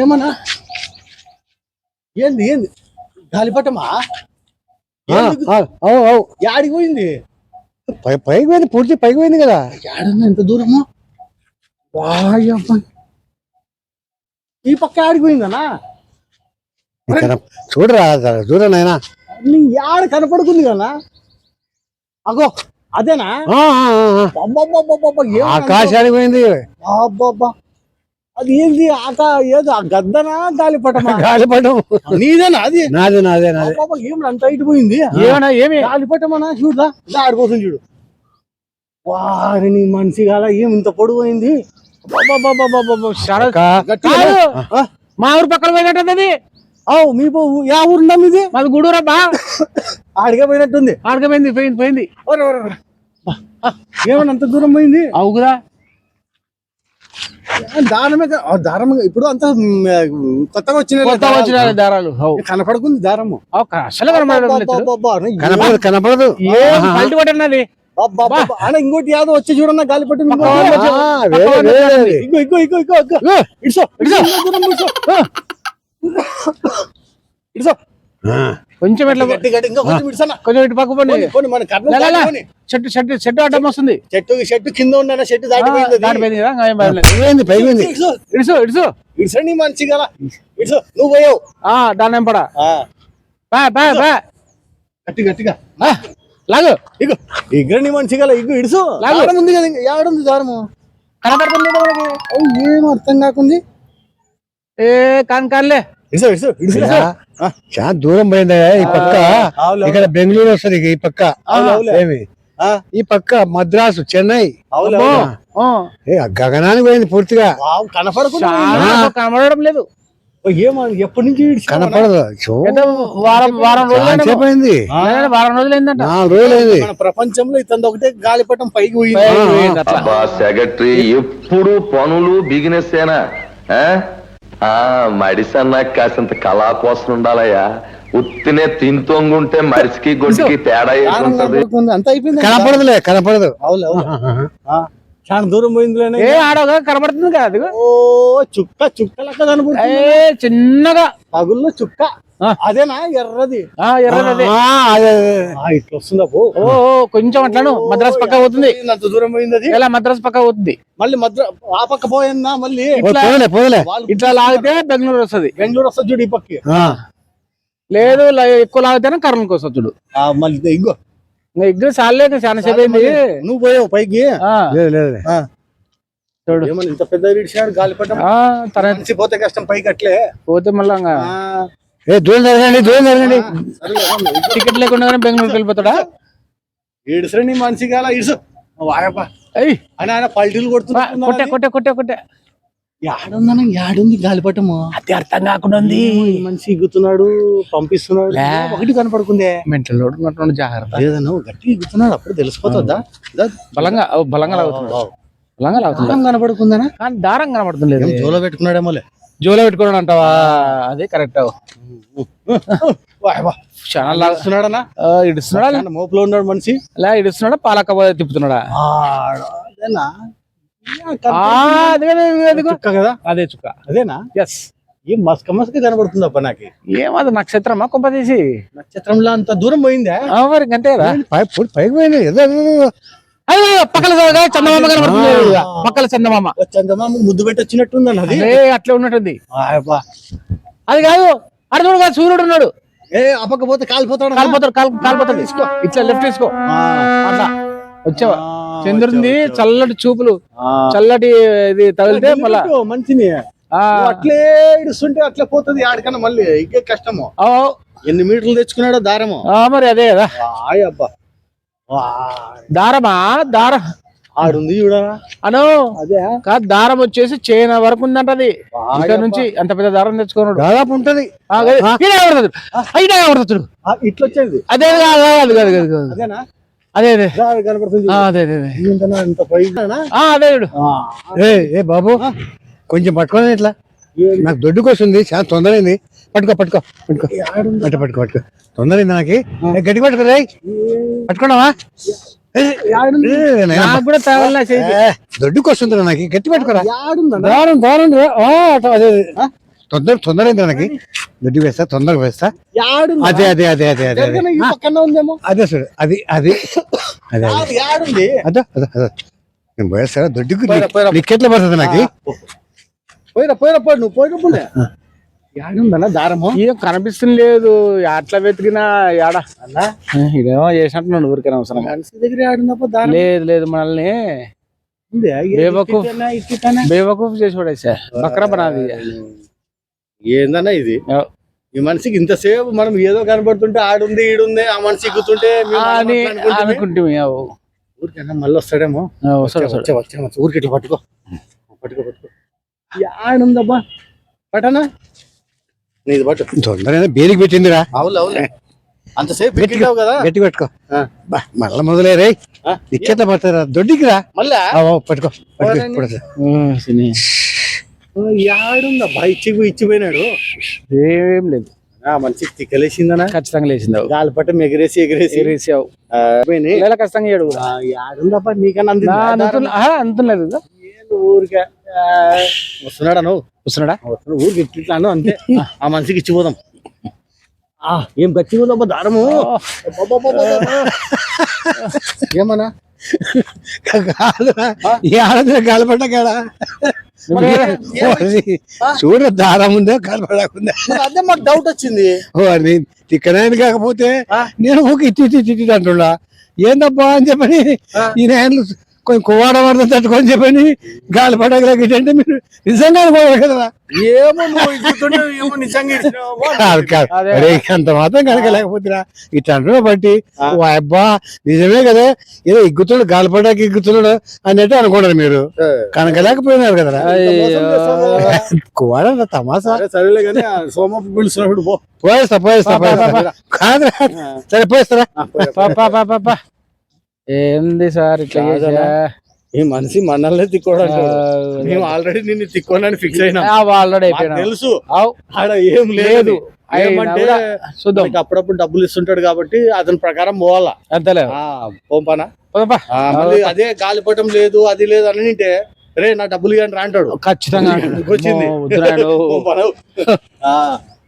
ఏమన్నా? ఏంది ఏంది? గాలిపటమా? యాడికి పోయింది పై పైకి పోయింది పూర్తి పైకి పోయింది కదా. యాడన్నా ఎంత దూరము? వాయమ్మ ఈ పక్క యాడికి పోయిందనా ఇక్కడ చూడరా చూడరా నాయనా. నీ యాడ కనపడుకుంది కదా? అగో అదేనా? ఆకాశానికి పోయింది. అబ్బబ్బా అది ఏంది ఆకా ఏదో ఆ గద్దనా గాలిపటమా? గాలిపటం. నీదేనా అది? నాదే నాదే నాదే. అబ్బబ్బా, ఏం అంత ఇటు పోయింది. ఏమన్నా ఏమి? గాలిపటమనా? చూడదా ఆడిపోతుంది చూడు. వారిని మనిషి కాల ఏం ఇంత. ఆ, మా ఊరు పక్కన పోయినట్టుంది అవు మీ యా ఊరుందా మీది? మాది గూడూరా బా. ఆడిగా పోయినట్టుంది. ఆడకపోయింది పోయింది పోయింది ఆ, ఏమన్నా అంత దూరం పోయింది? అవు కదా ఆ, దారమే కా- ఇప్పుడు అంత కొత్తగా వచ్చిన కొత్త వచ్చిన దారాలు. కనపడుకుంది దారము. అసలు కనపడదు కనపడదు. పల్టి పట్టన్నది. అన్న ఇంకోటి యాదో వచ్చి చూడన్న గాలి అది. ఇగో ఇగో ఇగో ఇగో ఇడ్సో ఇడ్సో దూరం ఇడ్సో కొంచెం ఎట్లా గట్టి గట్టి ఇంకా కొంచెం ఇటు పక్క. దాటిపోని. చెట్టు చెట్టు చెట్టు అడ్డం వస్తుంది. చెట్టు చెట్టు కింద ఉన్న చెట్టు దాటిపోయింది. దాటిపోయింది కదా ఇంకా ఏం భయం లేదు. పైకి పోయింది పైకి పోయింది ఇడ్సో. ఇడుసు ఇడుసు. ఇడ్సండి మంచి గల ఇడ్సో నువ్వు పోయావు. ఆ దాని ఏం పడా ఆ, బా బా బా గట్టి గట్టిగా లాగు. ఇగో. ఇగ్రని మనిషి గల ఇగ్గు ఇడుసు. లాగు. దారం ఉంది కదా ఇంకా ఏడుంది దారము? కనపడుతుంది కదా మనకి. ఏం అర్థం కాకుంది? ఏ కాని కానిలే. ఇడుసో ఇడుసో ఇడుసో. చాలా దూరం పోయింది? ఈ పక్క ఇక్కడ బెంగళూరు వస్తుంది ఈ పక్క. ఏమి? ఆ, ఈ పక్క మద్రాసు చెన్నై. గగనానికి పోయింది పూర్తిగా. కనబడడం లేదు. ఎప్పటి నుంచి? కనపడదు. వారం వారం రోజులు వారం రోజులు ఏంటంట నాలుగు రోజులు అయింది మన ప్రపంచంలో ఇతను ఒకటే గాలిపటం పైకి పోయింది. సెక్రటరీ ఎప్పుడు పనులు బిగినెస్ ఏనా ఆ? ఆ మడిసన్నా కాసింత కళా కోసం ఉండాలయ్యా. ఉత్తినే తింతోంగుంటే మడిసికి గొడ్డుకి తేడా కనపడుతుంది. అంత అయిపోయింది కనపడదులే కనపడదు. చాలా దూరం పోయిందిలేనే ఏ ఆడగా కనబడుతుంది కదా ఓ చుక్క చుక్క లెక్క కనపడుతుంది. ఏ చిన్నగా. పగుల్లో చుక్క. అదేనా? ఎర్రది. ఆ ఎర్రది ఇట్లా వస్తుందా ఓ కొంచెం అట్లాను. మద్రాస్ పక్క పోతుంది. అంత దూరం పోయింది అది? ఎలా మద్రాస్ పక్క పోతుంది. మళ్ళీ మద్ర ఆ పక్క పోయిందా మళ్ళీ? ఇట్లా లాగితే బెంగళూరు వస్తుంది. బెంగళూరు వస్తుంది చూడు ఈ పక్కి. ఆ, లేదు ఎక్కువ లాగితేనే కర్నూలుకి వస్తుంది చూడు. ఆ, మళ్ళీ ఇగో ఇంకా ఇగ్గు చాలే చాలా సేపు అయింది. నువ్వు పోయావు పైకి? ఆ, లేదు లేదు ఆ, చూడు. ఇంత పెద్ద ఆ, తన పోతే కష్టం పైకి అట్లే. పోతే మళ్ళా ఏ దూరం జరగండి దూరం జరగండి. టికెట్ లేకుండా బెంగళూరుకి వెళ్ళిపోతాడా? ఈడుసరండి మనిషి కాల ఇడుసు వాయప్ప అయ్యి అని ఆయన పల్టీలు కొట్టే కొడుతున్నా కొట్టే కొట్టే కొట్టే. యాడుందన్న యాడుంది గాలిపటము. అది అర్థం కాకుండా ఉంది. ఈ మనిషి ఇగ్గుతున్నాడు పంపిస్తున్నాడు. ఒకటి కనపడుకుందే. మెంటల్ లోడ్ ఉన్నటువంటి జాగ్రత్త. లేదన్న గట్టి ఇగ్గుతున్నాడు అప్పుడు తెలిసిపోతుందా? బలంగా బలంగా లాగుతున్నాడు. బలంగా లాగుతున్నాడు. దారం కనపడుకుందనా? కానీ దారం కనబడుతుంది ఏం జోలో పెట్టుకున్నాడేమోలే. జోలో పెట్టుకోవడం అంటావా? అదే కరెక్ట్ ఆ, ఇడుస్తున్నాడా? మోపులో ఉన్నాడు మనిషి. లే ఇడుస్తున్నాడా? పాలక తిప్పుతున్నాడా? అదే చుక్క అదేనా? ఎస్ ఏం మస్క మస్క కనబడుతుంది అప్ప నాకు ఏమది నక్షత్రమా? కొంప తీసి. నక్షత్రంలో అంత దూరం పోయిందా? మరి అంతే కదా? పైకి పోయింది. ఏదో పక్కల చందమామ కనబడుతుంది. పక్కల చందమామ. చందమామ ముద్దు పెట్టి వచ్చినట్టుందని అది అట్లా ఉన్నట్టుంది. అది కాదు అటు చూడు కాదు, సూర్యుడు ఉన్నాడు. ఏ అప్పకపోతే కాలిపోతాడు కాలిపోతాడు కాల్ కాలిపోతాడు. తీసుకో ఇట్లా లెఫ్ట్ తీసుకో అట్లా. వచ్చావా? చంద్రుంది చల్లటి చూపులు. చల్లటి ఇది తగిలితే మళ్ళా నువ్వు అట్లే ఇడుస్తుంటే అట్లే పోతుంది ఆడికన్నా మళ్ళీ. ఇంకే కష్టము. ఎన్ని మీటర్లు తెచ్చుకున్నాడో దారము. ఆ, మరి అదే కదా. అబ్బా. దారమా? దారం. ఆడుంది చూడరా. అను. అదే. కాదు దారం వచ్చేసి చైనా వరకు ఉందంట అది ఇక్కడ నుంచి అంత పెద్ద దారం తెచ్చుకున్నాడు దాదాపు ఉంటది. కనబడుతుంది. ఆ, ఇట్లా వచ్చేది అదే కాదు కాదు కాదు కాదు కాదు. అదేనా? అదే అదే. అదే ఏ బాబు కొంచెం పట్టుకోండి ఇట్లా? నాకు దొడ్డుకు వస్తుంది చాలా తొందరైంది పట్టుకో పట్టుకో పట్టుకో. పట్టు పట్టుకో పట్టుకో తొందరైంది నాకు. గట్టి పట్టుకో రేయ్. పట్టుకున్నావా? దొడ్డుకు వస్తుంది నాకు గట్టి పట్టుకోరా. దారం దారం రా. అదే. తొందర తొందర అయింది నాకు. దొడ్డి వేస్తా తొందరగా వేస్తా. అదే అదే అదే అదే అదే అదే. చూడు అది అది అదే అదే. అదో అదో నేను పోయేస్తారా? దొడ్డికి. లిక్కెట్ల పడుతుంది నాకు. పోయిరా పోయిరా పోయి నువ్వు పోయినప్పుడే దారము? ఏం కనిపిస్తుంది లేదు. అట్లా వెతికినా అన్నా? ఇదేమో చేసినట్టున్నాడు ఊరికైనా అవసరం దగ్గర దారం? లేదు లేదు మనల్ని బేవకూఫ్. చేసి పడేసా బక్రా బనాది. ఏందన్నా ఇది? ఈ మనిషికి ఇంతసేపు మనం ఏదో కనబడుతుంటే ఆడుంది ఈడుంది ఆ మనిషి ఎక్కుతుంటే. అనుకుంటే ఊరికన్నా మళ్ళీ వస్తాడేమో? వస్తాడు వచ్చా ఊరికి ఇట్లా పట్టుకో. పట్టుకో పట్టుకో. యాడుందబ్బా. పట్టనా? నీది పట్టు. తొందరగా బేరికి పెట్టిందిరా. అవును అవును. అంతసేపు పెట్టినావు కదా? గట్టి పట్టుకో. ఆ. బా, మళ్ళా మొదలే రే? లిక్కెట్ల పడతారా? దొడ్డికి రా మళ్ళా పట్టుకో. యాడుందబ్బా ఇచ్చిపోయి ఇచ్చిపోయినాడు. ఏం లేదు. ఆ మనిషికి తిక్కలేసిందనా? ఖచ్చితంగా లేచింది గాలిపటం ఎగిరేసి ఎగిరేసి. ఎగిరేసావు. ఖచ్చితంగా ఏడు యాడుందబ్బా నీకన్నా అందిందా? ఊరికే వస్తున్నాడా నువ్వు? వస్తున్నాడా? ఊరికి ఇట్లాను అంతే. ఆ. మనిషికి ఇచ్చిపోదాం ఆ, ఏం గట్టి ఉందబ్బా దారము. ఏమన్నా? కాడా? చూడ దారం ఉందో గాలిపడకుందా మరి అదే మాకు డౌట్ వచ్చింది. తిక్కనాయని కాకపోతే? నేను ఒక ఇట్టి ఇట్టి ఇట్టి అంటున్నా. ఏందబ్బా అని చెప్పని ఆ? ఈ నాయనలు కొంచెం కువ్వాడ పడతాం తట్టుకొని చెప్పని గాలి పడగలకి అంటే మీరు నిజంగా అనుకోవాలి కదా? కాదు కాదు. అరే అంత మాత్రం కనుక లేకపోతురా ఇట్లా అంటున్నా బట్టి అబ్బా నిజమే కదా. ఏదో ఇగ్గుతున్నాడు గాలి పడడానికి ఇగ్గుతున్నాడు అన్నట్టు అనుకున్నారు మీరు. ఏ. కనుక లేకపోయినారు కదరా ఇంత మోసం చేస్తావా? కువ్వాడ తమాసా సరే సరేలే కానీ సోమపు పోయేస్తా పోయేస్తా పోయేస్తా. కాదురా. సరే పోయేస్తారా? ఆ, పోయి రా. పా, పా, పా, పా, పా. ఏంది సార్ ఇట్లా? ఈ మనిషి మనల్ని తిక్కోడు అంటాడు ఆ, మేము ఆల్రెడీ నిన్ను తిక్కోనని ఫిక్స్ అయినా. ఆల్రెడీ తెలుసు. ఆడ ఏం లేదు. ఏమంటే చూద్దాం. అప్పుడప్పుడు డబ్బులు ఇస్తుంటాడు కాబట్టి అతని ప్రకారం పోవాలా? అంతలే. పోంపానా అదే గాలిపటం లేదు అది లేదు అని నింటే రే నా డబ్బులు ఇవ్వండి రా అంటాడు. ఖచ్చితంగా. వచ్చింది.